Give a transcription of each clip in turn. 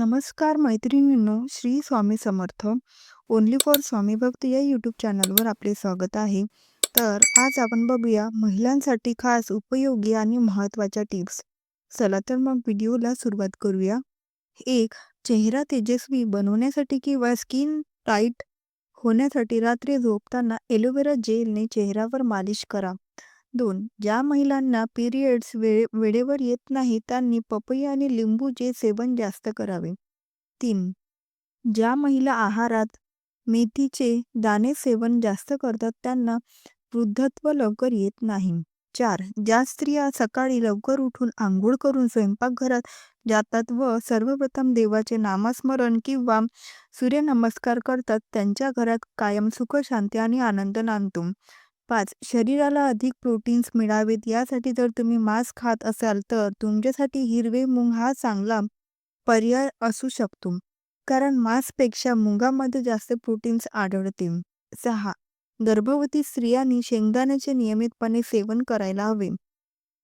नमस्कार मैत्रिणींनो, Shri Swami Samarth. Only for Swami भक्त या यूट्यूब चॅनलवर आपले स्वागत आहे. तर आज आपण बघूया महिलांसाठी खास उपयोगी आणि महत्त्वाच्या टिप्स. चला तर मग व्हिडिओला सुरुवात करूया. एक चेहरा तेजस्वी बनवण्यासाठी किंवा स्किन टाईट होण्यासाठी रात्री झोपताना एलोवेरा जेलने चेहऱ्यावर मालिश करा. दोन ज्या महिलांना पिरियड्स वेळे वेळेवर येत नाही त्यांनी पपई आणि लिंबूचे सेवन जास्त करावे. तीन ज्या महिला आहारात मेथीचे दाणे सेवन जास्त करतात त्यांना वृद्धत्व लवकर येत नाही. चार ज्या स्त्रिया सकाळी लवकर उठून आंघोळ करून स्वयंपाकघरात जातात व सर्वप्रथम देवाचे नामस्मरण किंवा सूर्यनमस्कार करतात त्यांच्या घरात कायम सुख शांती आणि आनंद नांदतो. पाच शरीराला अधिक प्रोटीन्स मिळावेत यासाठी जर तुम्ही मांस खात असाल तर तुमच्यासाठी हिरवे मूग हा चांगला पर्याय असू शकतो. कारण मांसपेक्षा मुगामध्ये जास्त प्रोटीन्स आढळते. सहा गर्भवती स्त्रियांनी शेंगदाण्याचे नियमितपणे सेवन करायला हवे.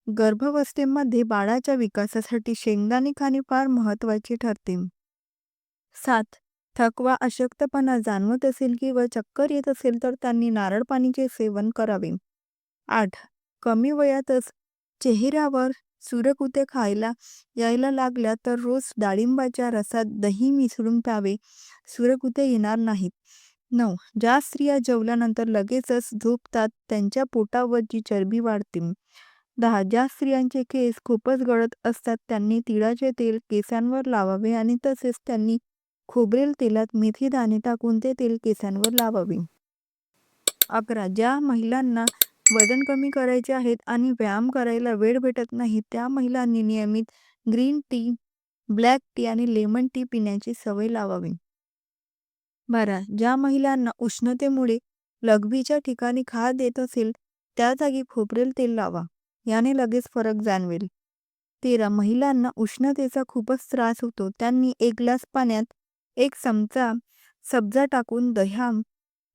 गर्भावस्थेमध्ये बाळाच्या विकासासाठी शेंगदाणे खाणे फार महत्त्वाचे ठरते. सात थकवा अशक्तपणा जाणवत असेल किंवा चक्कर येत असेल तर त्यांनी नारळ पाणीचे सेवन करावे. आठ कमी वयातच चेहऱ्यावर सुरकुते खायला यायला लागल्या तर रोज डाळिंबाच्या रसात दही मिसळून प्यावे. सुरकुत्या येणार नाहीत. नऊ ज्या स्त्रिया जेवल्यानंतर लगेचच झोपतात त्यांच्या पोटावरची चरबी वाढते. दहा ज्या स्त्रियांचे केस खूपच गळत असतात त्यांनी तिळाचे तेल केसांवर लावावे आणि तसेच त्यांनी खोबरेल तेलात मेथी दाणे टाकून ते तेल केसांवर लावावे. अकरा ज्या महिलांना वजन कमी करायचे आहेत आणि व्यायाम करायला वेळ भेटत नाही त्या महिलांनी नियमित ग्रीन टी, ब्लॅक टी आणि लेमन टी पिण्याची सवय लावावी. बारा ज्या महिलांना उष्णतेमुळे लघवीच्या ठिकाणी खा देत असेल त्या जागी खोबरेल तेल लावा. याने लगेच फरक जाणवेल. तेरा महिलांना उष्णतेचा खूपच त्रास होतो त्यांनी एक ग्लास पाण्यात एक चमचा सब्जा टाकून दहा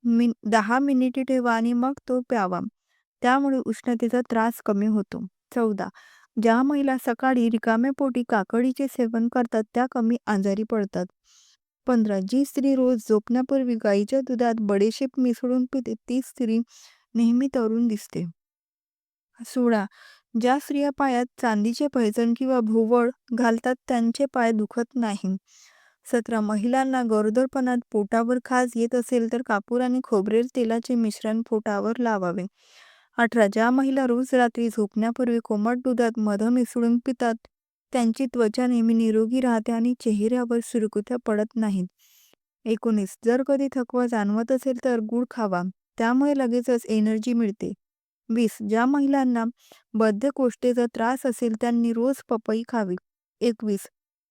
मिन दहा मिनिटे ठेवा आणि मग तो प्यावा. त्यामुळे उष्णतेचा त्रास कमी होतो. चौदा ज्या महिला सकाळी रिकाम्या पोटी काकडीचे सेवन करतात त्या कमी आजारी पडतात. पंधरा जी स्त्री रोज झोपण्यापूर्वी गाईच्या दुधात बडेशेप मिसळून पिते ती स्त्री नेहमी तरुण दिसते. सोळा ज्या स्त्रिया पायात चांदीचे पैजण किंवा भोवळ घालतात त्यांचे पाय दुखत नाही. सतरा महिलांना गरोदरपणात पोटावर खाज येत असेल तर कापूर आणि खोबरेल तेलाचे मिश्रण पोटावर लावावे. अठरा ज्या महिला रोज रात्री झोपण्यापूर्वी कोमट दुधात मध मिसळून पितात त्यांची त्वचा नेहमी निरोगी राहते आणि चेहऱ्यावर सुरकुत्या पडत नाहीत. एकोणीस जर कधी थकवा जाणवत असेल तर गूळ खावा. त्यामुळे लगेचच एनर्जी मिळते. वीस ज्या महिलांना बद्धकोष्ठेचा त्रास असेल त्यांनी रोज पपई खावी. एकवीस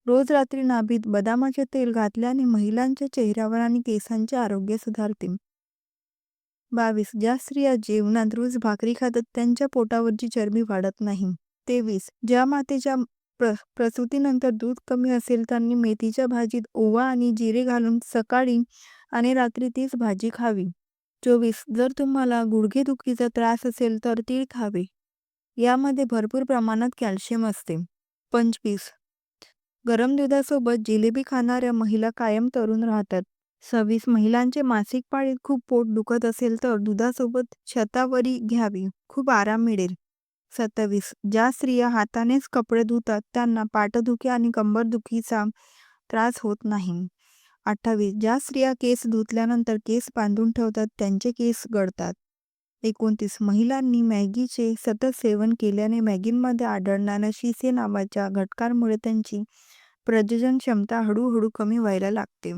रोज रात्री नाभीत बदामाचे तेल घातल्याने महिलांच्या चेहऱ्यावर आणि केसांचे आरोग्य सुधारते. बावीस ज्या स्त्रिया जेवणात रोज भाकरी खातात त्यांच्या पोटावरची चरबी वाढत नाही. तेवीस ज्या मातेच्या प्र प्रसूतीनंतर दूध कमी असेल त्यांनी मेथीच्या भाजीत ओवा आणि जिरे घालून सकाळी आणि रात्री तीच भाजी खावी. चोवीस जर तुम्हाला गुडघेदुखीचा त्रास असेल तर तीळ खावे. यामध्ये भरपूर प्रमाणात कॅल्शियम असते. पंचवीस गरम दुधासोबत जिलेबी खाणाऱ्या महिला कायम तरुण राहतात. सव्वीस महिलांचे मासिक पाळीत खूप पोट दुखत असेल तर दुधासोबत शतावरी घ्यावी. खूप आराम मिळेल. सत्तावीस ज्या स्त्रिया हातानेच कपडे धुतात त्यांना पाठदुखी आणि कंबरदुखीचा त्रास होत नाही. अठ्ठावीस ज्या स्त्रिया केस धुतल्यानंतर केस बांधून ठेवतात त्यांचे केस गळतात. एकोणतीस महिलांनी मॅगीचे सतत सेवन केल्याने मॅगीमध्ये आढळणाऱ्या शिसे नावाच्या घटकामुळे त्यांची प्रजनन क्षमता हळूहळू कमी व्हायला लागते.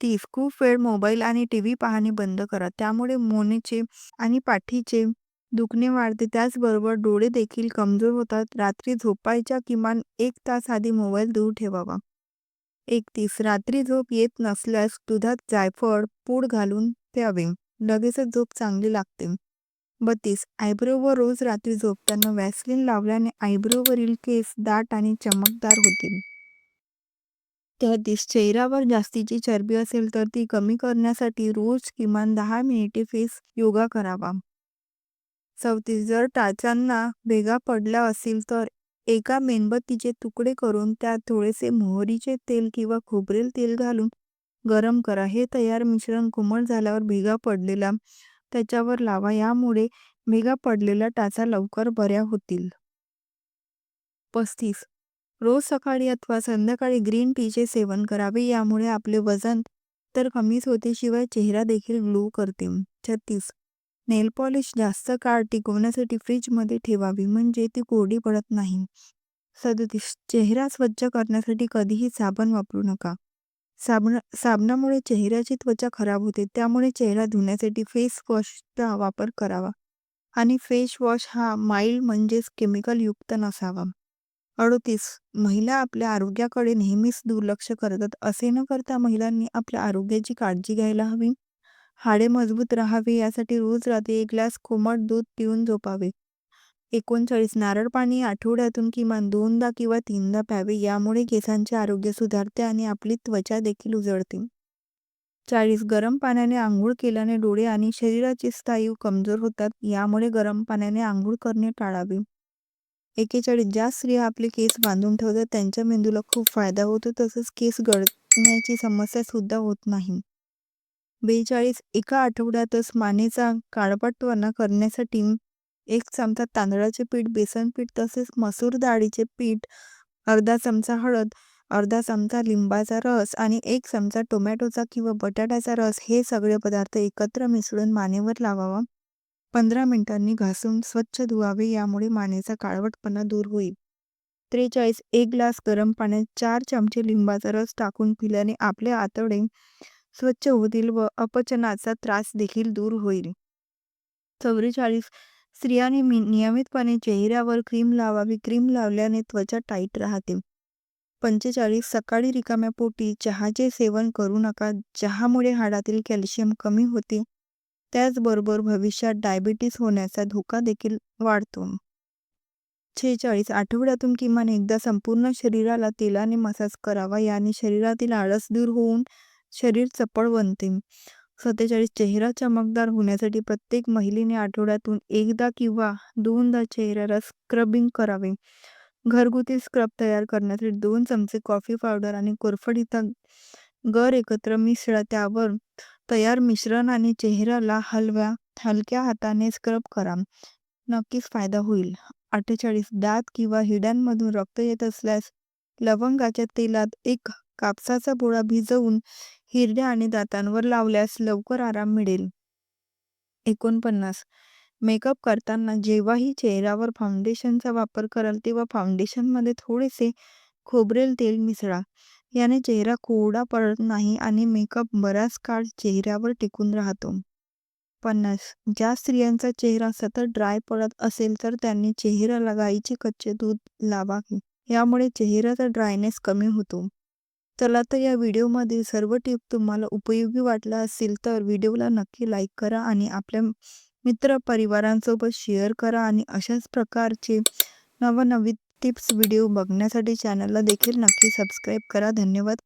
तीस खूप वेळ मोबाईल आणि टी व्ही पाहणे बंद करा. त्यामुळे मोनेचे आणि पाठीचे दुखणे वाढते. त्याचबरोबर डोळे देखील कमजोर होतात. रात्री झोपायच्या किमान एक तास आधी मोबाईल दूर ठेवावा. एकतीस रात्री झोप येत नसल्यास दुधात जायफळ पूड घालून प्यावे. लगेचच झोप चांगली लागते. बत्तीस आयब्रोवर रोज रात्री झोपताना वॅसलिन लावल्याने आयब्रोवरील केस दाट आणि चमकदार होतील. तेहतीस चेहऱ्यावर जास्तीची चरबी असेल तर ती कमी करण्यासाठी रोज किमान दहा मिनिटे फेस योगा करावा. चौतीस जर टाचांना भेगा पडल्या असतील तर एका मेणबत्तीचे तुकडे करून त्यात थोडेसे मोहरीचे तेल किंवा खोबरेल तेल घालून गरम करा. हे तयार मिश्रण कोमट झाल्यावर भेगा पडलेला त्याच्यावर लावा. यामुळे भेगा पडलेल्या टाचा लवकर बऱ्या होतील. पस्तीस रोज सकाळी अथवा संध्याकाळी ग्रीन टीचे सेवन करावे. यामुळे आपले वजन तर कमीच होते शिवाय चेहरा देखील ग्लो करते. छत्तीस नेल पॉलिश जास्त काळ टिकवण्यासाठी फ्रीजमध्ये ठेवावी म्हणजे ती कोरडी पडत नाही. सदतीस चेहरा स्वच्छ करण्यासाठी कधीही साबण वापरू नका. साबणा साबणामुळे चेहऱ्याची त्वचा खराब होते. त्यामुळे चेहरा धुण्यासाठी फेस वॉशचा वापर करावा आणि फेस वॉश हा माइल्ड म्हणजेच केमिकल युक्त नसावा. अडतीस महिला आपल्या आरोग्याकडे नेहमीच दुर्लक्ष करतात. असे न करता महिलांनी आपल्या आरोग्याची काळजी घ्यायला हवी. हाडे मजबूत राहावे यासाठी रोज रात्री एक ग्लास कोमट दूध पिऊन झोपावे. एकोणचाळीस नारळ पाणी आठवड्यातून किमान दोनदा किंवा तीनदा प्यावे. यामुळे केसांचे आरोग्य सुधारते आणि आपली त्वचा देखील उजळते. चाळीस गरम पाण्याने आंघोळ केल्याने डोळे आणि शरीराचे स्नायू कमजोर होतात. यामुळे गरम पाण्याने आंघोळ करणे टाळावे. एकेचाळीस ज्या स्त्रिया आपले केस बांधून ठेवतात त्यांच्या मेंदूला खूप फायदा होतो तसेच केस गळण्याची समस्या सुद्धा होत नाही. बेचाळीस एका आठवड्यातच मानेचा काळपटपणा करण्यासाठी एक चमचा तांदळाचे पीठ, बेसन पीठ तसेच मसूर डाळीचे पीठ, अर्धा चमचा हळद, अर्धा चमचा लिंबाचा रस आणि एक चमचा टोमॅटोचा किंवा बटाट्याचा रस हे सगळे पदार्थ एकत्र मिसळून मानेवर लावावा. पंधरा मिनिटांनी घासून स्वच्छ धुवावे. यामुळे मानेचा काळवटपणा दूर होईल. त्रेचाळीस एक ग्लास गरम पाण्यात चार चमचे लिंबाचा रस टाकून पिल्याने आपले आतडे स्वच्छ होतील व अपचनाचा त्रास देखील दूर होईल. चव्वेचाळीस स्त्रियांनी नियमितपणे चेहऱ्यावर क्रीम लावावी. क्रीम लावल्याने त्वचा टाईट राहते. पंचेचाळीस सकाळी रिकाम्या पोटी चहाचे सेवन करू नका. चहामुळे हाडातील कॅल्शियम कमी होते. त्याचबरोबर भविष्यात डायबिटीस होण्याचा धोका देखील वाढतो. छेचाळीस आठवड्यातून किमान एकदा संपूर्ण शरीराला तेलाने मसाज करावा. याने शरीरातील आळस दूर होऊन शरीर चपळ बनते. सत्तेचाळीस चेहरा चमकदार होण्यासाठी प्रत्येक महिलेने आठवड्यातून एकदा किंवा दोनदा चेहऱ्याला स्क्रबिंग करावे. घरगुती स्क्रब तयार करण्यासाठी दोन चमचे कॉफी पावडर आणि कोरफडीचा गर एकत्र मिसळा. त्यावर तयार मिश्रण आणि चेहऱ्याला हलव्या हलक्या हाताने स्क्रब करा. नक्कीच फायदा होईल. अठ्ठेचाळीस दात किंवा हिड्यांमधून रक्त येत असल्यास लवंगाच्या तेलात एक कापसाचा बोळा भिजवून हिरड्या आणि दातांवर लावल्यास लवकर आराम मिळेल. एकोणपन्नास मेकअप करताना जेव्हाही चेहऱ्यावर फाउंडेशनचा वापर कराल तेव्हा फाउंडेशनमध्ये थोडेसे खोबरेल तेल मिसळा. याने चेहरा कोरडा पडत नाही आणि मेकअप बराच काळ चेहऱ्यावर टिकून राहतो. पन्नास ज्या स्त्रियांचा चेहरा सतत ड्राय पडत असेल तर त्यांनी चेहऱ्याला गाईचे कच्चे दूध लावावे. यामुळे चेहऱ्याचा ड्रायनेस कमी होतो. चला तर या व्हिडिओमधील सर्व टिप तुम्हाला उपयोगी वाटला असेल तर व्हिडिओला नक्की लाईक करा आणि आपल्या मित्र परिवारांसोबत शेअर करा आणि अशाच प्रकारचे नवनवीन टिप्स व्हिडिओ बघण्यासाठी चॅनलला देखील नक्की सबस्क्राईब करा. धन्यवाद.